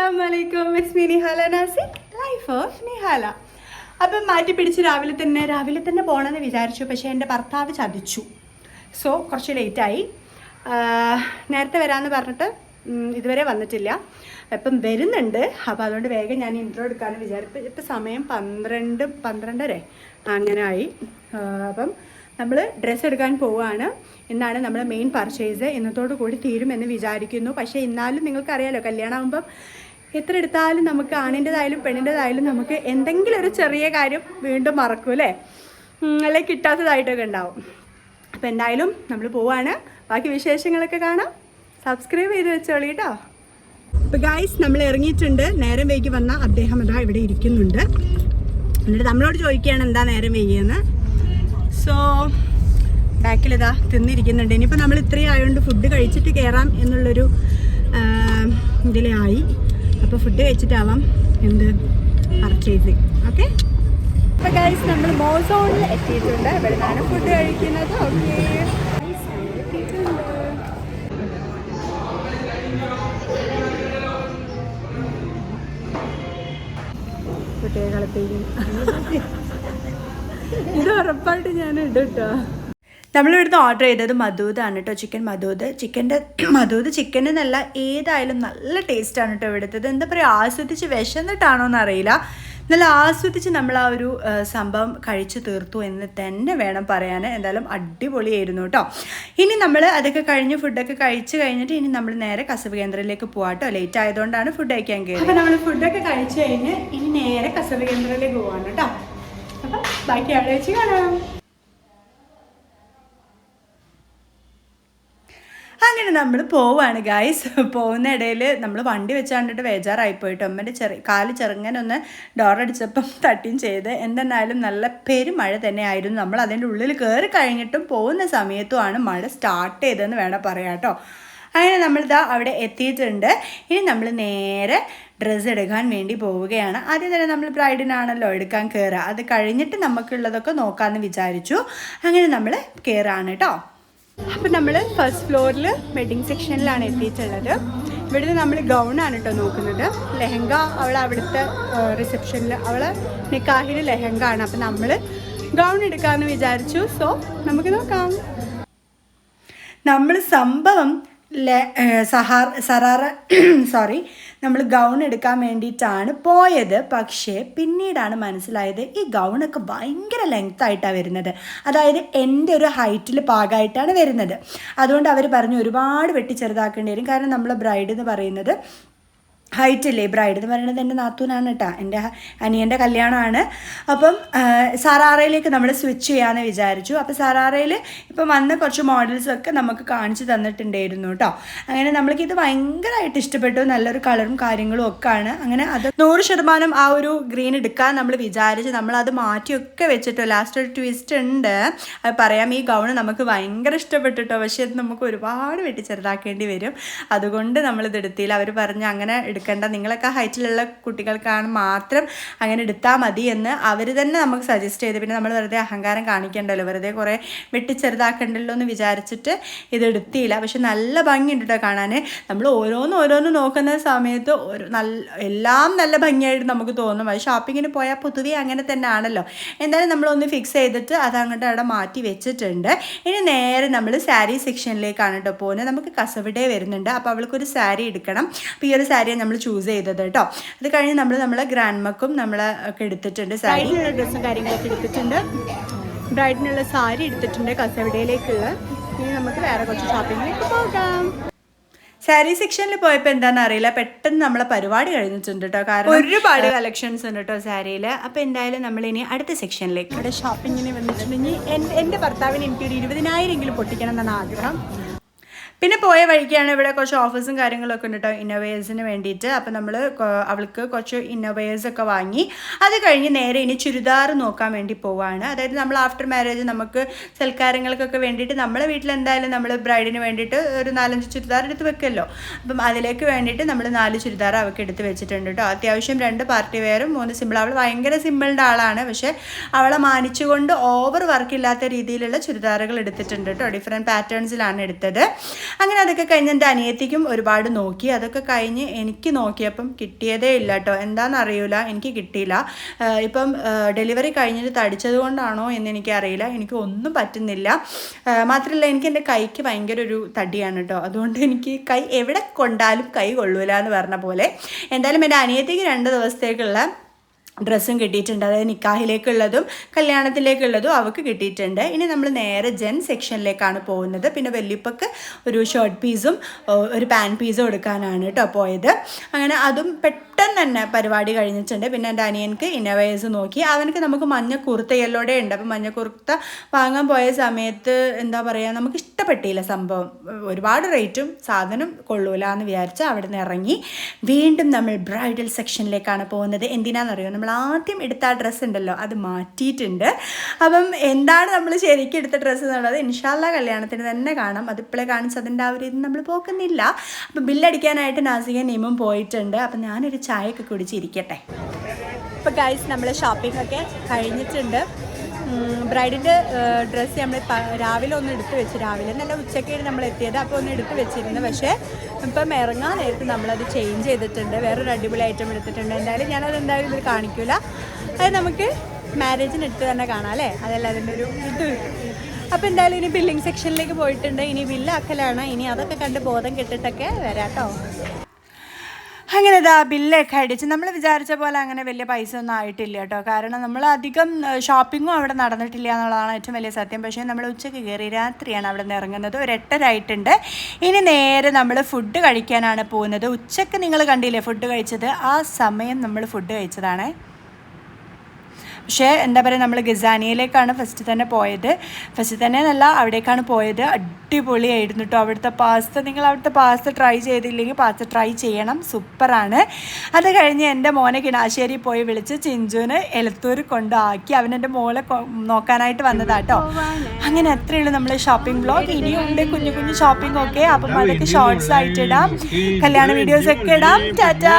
അസ്സാം വലൈക്കും മിസ് മി നിഹാല നാസി ലൈഫ് ഓഫ് നിഹാല അപ്പം മാറ്റി പിടിച്ച് രാവിലെ തന്നെ രാവിലെ തന്നെ പോകണമെന്ന് വിചാരിച്ചു. പക്ഷേ എന്റെ ഭർത്താവ് ചതിച്ചു. സോ കുറച്ച് ലേറ്റായി നേരത്തെ വരാമെന്ന് പറഞ്ഞിട്ട് ഇതുവരെ വന്നിട്ടില്ല. ഇപ്പം വരുന്നുണ്ട്. അപ്പോൾ അതുകൊണ്ട് വേഗം ഞാൻ ഇൻട്രോ എടുക്കാമെന്ന് വിചാരിച്ചു. ഇപ്പം സമയം പന്ത്രണ്ട് പന്ത്രണ്ടര അങ്ങനെ ആയി. അപ്പം നമ്മൾ ഡ്രസ്സ് എടുക്കാൻ പോവുകയാണ് എന്നാണ് നമ്മൾ മെയിൻ പർച്ചേസ് ഇന്നത്തോടു കൂടി തീരുമെന്ന് വിചാരിക്കുന്നു. പക്ഷേ എന്നാലും നിങ്ങൾക്കറിയാലോ കല്യാണമാകുമ്പം എത്ര എടുത്താലും നമുക്ക് ആണിന്റെതായാലും പെണ്ണിന്റെതായാലും നമുക്ക് എന്തെങ്കിലും ഒരു ചെറിയ കാര്യം വീണ്ടും മറക്കും അല്ലേ? അല്ലെങ്കിൽ കിട്ടാത്തതായിട്ടൊക്കെ ഉണ്ടാവും. അപ്പോൾ എന്തായാലും നമ്മൾ പോവാണ്. ബാക്കി വിശേഷങ്ങളൊക്കെ കാണാം. സബ്സ്ക്രൈബ് ചെയ്ത് വെച്ചോളി കേട്ടോ. അപ്പോൾ ഗായ്സ് നമ്മൾ ഇറങ്ങിയിട്ടുണ്ട്. നേരം വൈകി വന്ന അദ്ദേഹം അതാ ഇവിടെ ഇരിക്കുന്നുണ്ട്. എന്നിട്ട് നമ്മളോട് ചോദിക്കുകയാണ് എന്താ നേരം വൈകിയെന്ന്. സോ ബാക്കിലിതാ തിന്നിരിക്കുന്നുണ്ട്. ഇനിയിപ്പോൾ നമ്മൾ ഇത്രയും ആയതുകൊണ്ട് ഫുഡ് കഴിച്ചിട്ട് കയറാം എന്നുള്ളൊരു ഇതിലായി. അപ്പോൾ ഫുഡ് കഴിച്ചിട്ടാവാം എന്ത് പർച്ചേസിങ് ഓക്കെ അപ്പോൾ ഗൈസ് നമ്മൾ മോസോണിൽ എത്തിയിട്ടുണ്ട്. ഇവിടെ നിന്നാണ് ഫുഡ് കഴിക്കുന്നത്. ഓക്കെ കുട്ടികളെത്തേക്കും ഇത് ഉറപ്പായിട്ട് ഞാൻ ഇടും നമ്മളിവിടുന്ന് ഓർഡർ ചെയ്തത് മധൂതാണ് കേട്ടോ ചിക്കൻ മധൂത് ചിക്കന്റെ മധൂത് ചിക്കൻ എന്നല്ല ഏതായാലും നല്ല ടേസ്റ്റാണ് കേട്ടോ ഇവിടുത്തത്. എന്താ പറയുക ആസ്വദിച്ച് വിശന്നിട്ടാണോ എന്നറിയില്ല. നല്ല ആസ്വദിച്ച് നമ്മൾ ആ ഒരു സംഭവം കഴിച്ചു തീർത്തു എന്ന് തന്നെ വേണം പറയാൻ. എന്തായാലും അടിപൊളിയായിരുന്നു കേട്ടോ ഇനി നമ്മൾ അതൊക്കെ കഴിഞ്ഞ് ഫുഡൊക്കെ കഴിച്ച് കഴിഞ്ഞിട്ട് ഇനി നമ്മൾ നേരെ കസവ് കേന്ദ്രത്തിലേക്ക് പോകാം കേട്ടോ ലേറ്റ് ആയതുകൊണ്ടാണ് ഫുഡ് കഴിക്കാൻ കയറി അപ്പോൾ നമ്മൾ ഫുഡൊക്കെ കഴിച്ച് കഴിഞ്ഞ് ഇനി നേരെ കസവ് കേന്ദ്രത്തിലേക്ക് പോകാം കേട്ടോ അപ്പം ബാക്കി അവിടെ വെച്ച് കാണാം. അങ്ങനെ നമ്മൾ പോവാണ് ഗായ്സ് പോകുന്ന ഇടയിൽ നമ്മൾ വണ്ടി വെച്ചാണ്ടിട്ട് ബേജാറായി പോയിട്ട്. അമ്മന്റെ ചെറിയ കാൽ ചെറുങ്ങനൊന്ന് ഡോറടിച്ചപ്പം തട്ടിയും ചെയ്ത് എന്തെന്നാലും നല്ല പെരുമഴ തന്നെയായിരുന്നു. നമ്മൾ അതിന്റെ ഉള്ളിൽ കയറി കഴിഞ്ഞിട്ടും പോകുന്ന സമയത്തുമാണ് മഴ സ്റ്റാർട്ട് ചെയ്തതെന്ന് വേണം പറയാം കേട്ടോ. അങ്ങനെ നമ്മളിതാ അവിടെ എത്തിയിട്ടുണ്ട്. ഇനി നമ്മൾ നേരെ ഡ്രസ്സ് എടുക്കാൻ വേണ്ടി പോവുകയാണ്. ആദ്യം തന്നെ നമ്മൾ ബ്രൈഡിനാണല്ലോ എടുക്കാൻ കയറുക അത് കഴിഞ്ഞിട്ട് നമുക്കുള്ളതൊക്കെ നോക്കാമെന്ന് വിചാരിച്ചു. അങ്ങനെ നമ്മൾ കയറാണ് കേട്ടോ. അപ്പം നമ്മൾ ഫസ്റ്റ് ഫ്ലോറിൽ വെഡിങ് സെക്ഷനിലാണ് എത്തിയിട്ടുള്ളത്. ഇവിടുന്ന് നമ്മൾ ഗൗൺ ആണ് കേട്ടോ നോക്കുന്നത്. ലെഹങ്ക അവൾ അവിടുത്തെ റിസപ്ഷനിൽ അവൾ നിക്കാഹിൽ ലെഹങ്ക ആണ് അപ്പം നമ്മൾ ഗൗൺ എടുക്കാമെന്ന് വിചാരിച്ചു. സോ നമുക്ക് നോക്കാം. നമ്മൾ സംഭവം സഹാർ സറാറ സോറി നമ്മൾ ഗൗൺ എടുക്കാൻ വേണ്ടിയിട്ടാണ് പോയത്. പക്ഷേ പിന്നീടാണ് മനസ്സിലായത് ഈ ഗൗണൊക്കെ ഭയങ്കര ലെങ്ത് ആയിട്ടാണ് വരുന്നത്. അതായത് എന്റെ ഒരു ഹൈറ്റിൽ പാകമായിട്ടാണ് വരുന്നത്. അതുകൊണ്ട് അവർ പറഞ്ഞു ഒരുപാട് വെട്ടി ചെറുതാക്കേണ്ടി വരും. കാരണം നമ്മൾ ബ്രൈഡ് എന്ന് പറയുന്നത് ഹൈറ്റ് അല്ലേ? ബ്രൈഡ് എന്ന് പറയുന്നത് എന്റെ നാത്തൂനാണ് കേട്ടോ. എന്റെ അനിയന്റെ കല്യാണമാണ്. അപ്പം സറാറയിലേക്ക് നമ്മൾ സ്വിച്ച് ചെയ്യാമെന്ന് വിചാരിച്ചു. അപ്പോൾ സറാറയിൽ ഇപ്പം വന്ന കുറച്ച് മോഡൽസൊക്കെ നമുക്ക് കാണിച്ചു തന്നിട്ടുണ്ടായിരുന്നു കേട്ടോ. അങ്ങനെ നമ്മൾക്ക് ഇത് ഭയങ്കരമായിട്ട് ഇഷ്ടപ്പെട്ടു. നല്ലൊരു കളറും കാര്യങ്ങളും ഒക്കെ ആണ് അങ്ങനെ അത് നൂറ് ശതമാനം ആ ഒരു ഗ്രീൻ എടുക്കാൻ നമ്മൾ വിചാരിച്ച് നമ്മളത് മാറ്റിയൊക്കെ വെച്ചിട്ടോ ലാസ്റ്റ് ഒരു ട്വിസ്റ്റ് ഉണ്ട്. അത് പറയാം ഈ ഗൗൺ നമുക്ക് ഭയങ്കര ഇഷ്ടപ്പെട്ടിട്ടോ പക്ഷേ ഇത് നമുക്ക് ഒരുപാട് വെട്ടി ചെറുതാക്കേണ്ടി വരും. അതുകൊണ്ട് നമ്മളിത് എടുത്തില്ല. അവർ പറഞ്ഞ് അങ്ങനെ എടുക്കേണ്ട. നിങ്ങളൊക്കെ ഹൈറ്റിലുള്ള കുട്ടികൾക്കാണ് മാത്രം അങ്ങനെ എടുത്താൽ മതി എന്ന് അവർ തന്നെ നമുക്ക് സജസ്റ്റ് ചെയ്ത്. പിന്നെ നമ്മൾ വെറുതെ അഹങ്കാരം കാണിക്കണ്ടല്ലോ. വെറുതെ കുറേ വെട്ടി ചെറുതാക്കണ്ടല്ലോ എന്ന് വിചാരിച്ചിട്ട് ഇത് എടുത്തില്ല. പക്ഷെ നല്ല ഭംഗിയുണ്ട് കേട്ടോ കാണാൻ നമ്മൾ ഓരോന്ന് ഓരോന്ന് നോക്കുന്ന സമയത്ത് ഒരു നല്ല എല്ലാം നല്ല ഭംഗിയായിട്ട് നമുക്ക് തോന്നും. അത് ഷോപ്പിങ്ങിന് പോയാൽ പൊതുവേ അങ്ങനെ തന്നെ ആണല്ലോ. എന്തായാലും നമ്മളൊന്ന് ഫിക്സ് ചെയ്തിട്ട് അത് അങ്ങോട്ട് അവിടെ മാറ്റി വെച്ചിട്ടുണ്ട്. ഇനി നേരെ നമ്മൾ സാരി സെക്ഷനിലേക്കാണ് കേട്ടോ പോകുന്നത് നമുക്ക് കസവിടെ വരുന്നുണ്ട്. അപ്പോൾ അവൾക്കൊരു സാരി എടുക്കണം. അപ്പോൾ ഈ ഒരു സാരിയാണ് നമ്മൾ ചൂസ് ചെയ്തത് കേട്ടോ അത് കഴിഞ്ഞ് നമ്മൾ നമ്മളെ ഗ്രാൻഡ് മക്കും നമ്മളെ ഒക്കെ എടുത്തിട്ടുണ്ട് സാരി ഡ്രസ്സും കാര്യങ്ങളൊക്കെ എടുത്തിട്ടുണ്ട്. ബ്രൈഡിനുള്ള സാരി എടുത്തിട്ടുണ്ട് കസവിടയിലേക്കുള്ള. ഇനി നമുക്ക് വേറെ കുറച്ച് ഷോപ്പിങ്ങിലേക്ക് പോകാം. സാരി സെക്ഷനിൽ പോയപ്പോൾ എന്താണെന്ന് അറിയില്ല. പെട്ടെന്ന് നമ്മളെ പരിപാടി കഴിഞ്ഞിട്ടുണ്ട് കേട്ടോ കാരണം ഒരുപാട് കളക്ഷൻസ് ഉണ്ട് കേട്ടോ സാരിയിൽ അപ്പോൾ എന്തായാലും നമ്മൾ ഇനി അടുത്ത സെക്ഷനിലേക്ക് ഇവിടെ ഷോപ്പിങ്ങിന് വന്നിട്ടുണ്ടെങ്കിൽ എന്റെ ഭർത്താവിന് എനിക്കൊരു ഇരുപതിനായിരം എങ്കിലും പൊട്ടിക്കണം എന്നാണ് ആഗ്രഹം. പിന്നെ പോയ വഴിക്കാണ് ഇവിടെ കുറച്ച് ഓഫേഴ്സും കാര്യങ്ങളൊക്കെ ഉണ്ട് കേട്ടോ ഇന്നോവേഴ്സിന് വേണ്ടിയിട്ട്. അപ്പോൾ നമ്മൾ അവൾക്ക് കുറച്ച് ഇന്നോവേഴ്സ് ഒക്കെ വാങ്ങി. അത് കഴിഞ്ഞ് നേരെ ഇനി ചുരിദാർ നോക്കാൻ വേണ്ടി പോവാണ്. അതായത് നമ്മൾ ആഫ്റ്റർ മാരേജ് നമുക്ക് സൽക്കാരങ്ങൾക്കൊക്കെ വേണ്ടിയിട്ട് നമ്മളെ വീട്ടിൽ എന്തായാലും നമ്മൾ ബ്രൈഡിന് വേണ്ടിയിട്ട് ഒരു നാലഞ്ച് ചുരിദാർ എടുത്ത് വെക്കുമല്ലോ അപ്പം അതിലേക്ക് വേണ്ടിയിട്ട് നമ്മൾ നാല് ചുരിദാർ അവൾക്ക് എടുത്ത് വെച്ചിട്ടുണ്ട് കേട്ടോ അത്യാവശ്യം രണ്ട് പാർട്ടി വെയറും മൂന്ന് സിമ്പിൾ. അവൾ ഭയങ്കര സിമ്പിളിന്റെ ആളാണ്. പക്ഷേ അവളെ മാനിച്ചുകൊണ്ട് ഓവർ വർക്കില്ലാത്ത രീതിയിലുള്ള ചുരിദാറുകൾ എടുത്തിട്ടുണ്ട് കേട്ടോ ഡിഫറെന്റ് പാറ്റേൺസിലാണ് എടുത്തത്. അങ്ങനെ അതൊക്കെ കഴിഞ്ഞ് എന്റെ അനിയത്തിക്കും ഒരുപാട് നോക്കി. അതൊക്കെ കഴിഞ്ഞ് എനിക്ക് നോക്കിയപ്പം കിട്ടിയതേ ഇല്ല കേട്ടോ. എന്താണെന്ന് അറിയില്ല എനിക്ക് കിട്ടിയില്ല. ഇപ്പം ഡെലിവറി കഴിഞ്ഞിട്ട് തടിച്ചത് കൊണ്ടാണോ എന്ന് എനിക്കറിയില്ല എനിക്ക് ഒന്നും പറ്റുന്നില്ല. മാത്രമല്ല എനിക്ക് എന്റെ കൈക്ക് ഭയങ്കര ഒരു തടിയാണ് കേട്ടോ. അതുകൊണ്ട് എനിക്ക് കൈ എവിടെ കൊണ്ടാലും കൈ കൊള്ളൂല എന്ന് പറഞ്ഞ പോലെ. എന്തായാലും എന്റെ അനിയത്തിക്ക് രണ്ട് ദിവസത്തേക്കുള്ള ഡ്രസ്സും കിട്ടിയിട്ടുണ്ട്. അതായത് നിക്കാഹിലേക്കുള്ളതും കല്യാണത്തിലേക്കുള്ളതും അവൾക്ക് കിട്ടിയിട്ടുണ്ട്. ഇനി നമ്മൾ നേരെ ജെൻ സെക്ഷനിലേക്കാണ് പോകുന്നത്. പിന്നെ വല്യപ്പക്ക് ഒരു ഷർട്ട് പീസും ഒരു പാൻ പീസും എടുക്കാനാണ് കേട്ടോ പോയത്. അങ്ങനെ അതും പെട്ടെന്ന് തന്നെ പരിപാടി കഴിഞ്ഞിട്ടുണ്ട്. പിന്നെ എന്റെ അനിയൻക്ക് ഇന്നവേഴ്സ് നോക്കി. അവനക്ക് നമുക്ക് മഞ്ഞ കുർത്ത യെല്ലോടെ ഉണ്ട്. അപ്പം മഞ്ഞ കുർത്ത വാങ്ങാൻ പോയ സമയത്ത് എന്താ പറയുക നമുക്ക് ഇഷ്ടപ്പെട്ടില്ല സംഭവം. ഒരുപാട് റേറ്റും സാധനം കൊള്ളൂല എന്ന് വിചാരിച്ച് അവിടെ നിന്ന് ഇറങ്ങി. വീണ്ടും നമ്മൾ ബ്രൈഡൽ സെക്ഷനിലേക്കാണ് പോകുന്നത്. എന്തിനാണെന്നറിയോ നമ്മൾ ആദ്യം എടുത്ത ആ ഡ്രസ്സ് ഉണ്ടല്ലോ അത് മാറ്റിയിട്ടുണ്ട്. അപ്പം എന്താണ് നമ്മൾ ശരിക്കും എടുത്ത ഡ്രസ്സ് എന്നുള്ളത് ഇൻഷാല്ല കല്യാണത്തിന് തന്നെ കാണാം. അതിപ്പോഴേ കാണിച്ചതിന്റെ ആ ഒരു ഇത് നമ്മൾ പോക്കുന്നില്ല. അപ്പം ബില്ലടിക്കാനായിട്ട് നാസിക നിയമം പോയിട്ടുണ്ട്. അപ്പം ഞാനൊരു ചായയൊക്കെ കുടിച്ചിരിക്കട്ടെ. ഇപ്പോൾ ഗൈസ് നമ്മൾ ഷോപ്പിംഗ് ഒക്കെ കഴിഞ്ഞിട്ടുണ്ട്. ബ്രൈഡിന്റെ ഡ്രസ്സ് നമ്മൾ രാവിലെ ഒന്ന് എടുത്തു വെച്ച് രാവിലെ നല്ല ഉച്ചക്കാണ് നമ്മൾ എത്തിയത് അപ്പോൾ ഒന്ന് എടുത്തു വെച്ചിരുന്നു. പക്ഷേ ഇപ്പം ഇറങ്ങാൻ നേരത്ത് നമ്മളത് ചേഞ്ച് ചെയ്തിട്ടുണ്ട്. വേറൊരു അടിപൊളി ഐറ്റം എടുത്തിട്ടുണ്ട്. എന്തായാലും ഞാനത് എന്തായാലും ഇതിൽ കാണിക്കില്ല അത് നമുക്ക് മാരേജിന് എടുത്ത് തന്നെ കാണാം അല്ലേ? അതല്ല അതിന്റെ ഒരു ഇത്. അപ്പോൾ എന്തായാലും ഇനി ബില്ലിംഗ് സെക്ഷനിലേക്ക് പോയിട്ടുണ്ട്. ഇനി ബില്ലാക്കലാണ് ഇനി അതൊക്കെ കണ്ട് ബോധം കെട്ടിട്ടൊക്കെ വരാട്ടോ. അങ്ങനെ ഇതാ ബില്ലൊക്കെ അടിച്ച്. നമ്മൾ വിചാരിച്ച പോലെ അങ്ങനെ വലിയ പൈസ ഒന്നും ആയിട്ടില്ല കേട്ടോ. കാരണം നമ്മൾ അധികം ഷോപ്പിങ്ങും അവിടെ നടന്നിട്ടില്ല എന്നുള്ളതാണ് ഏറ്റവും വലിയ സത്യം. പക്ഷേ നമ്മൾ ഉച്ചയ്ക്ക് കയറി രാത്രിയാണ് അവിടെ നിന്ന് ഇറങ്ങുന്നത്. ഒരു എട്ടരായിട്ടുണ്ട്. ഇനി നേരെ നമ്മൾ ഫുഡ് കഴിക്കാനാണ് പോകുന്നത്. ഉച്ചയ്ക്ക് നിങ്ങൾ കണ്ടില്ലേ ഫുഡ് കഴിച്ചത്? ആ സമയം നമ്മൾ ഫുഡ് കഴിച്ചതാണ്. പക്ഷേ എന്താ പറയുക നമ്മൾ ഗസാനിയയിലേക്കാണ് ഫസ്റ്റ് തന്നെ പോയത്. ഫസ്റ്റ് തന്നെ നല്ല അവിടേക്കാണ് പോയത്. അടിപൊളിയായിരുന്നു കേട്ടോ അവിടുത്തെ പാസ്ത നിങ്ങൾ അവിടുത്തെ പാസ്ത ട്രൈ ചെയ്തില്ലെങ്കിൽ പാസ്ത ട്രൈ ചെയ്യണം. സൂപ്പറാണ്. അത് കഴിഞ്ഞ് എന്റെ മോനെ കിണാശ്ശേരി പോയി വിളിച്ച് ചിഞ്ചുവിന് എലത്തൂർ കൊണ്ടാക്കി. അവൻ എന്റെ മോളെ നോക്കാനായിട്ട് വന്നതാട്ടോ. അങ്ങനെ അത്രയേ ഉള്ളൂ നമ്മൾ ഷോപ്പിംഗ് ബ്ലോഗ് ഇനിയും ഉണ്ട് കുഞ്ഞു കുഞ്ഞു ഷോപ്പിംഗ് ഒക്കെ. അപ്പം അതൊക്കെ ഷോർട്സ് ആയിട്ട് ഇടാം. കല്യാണ വീഡിയോസ് ഒക്കെ ഇടാം. ടാറ്റാ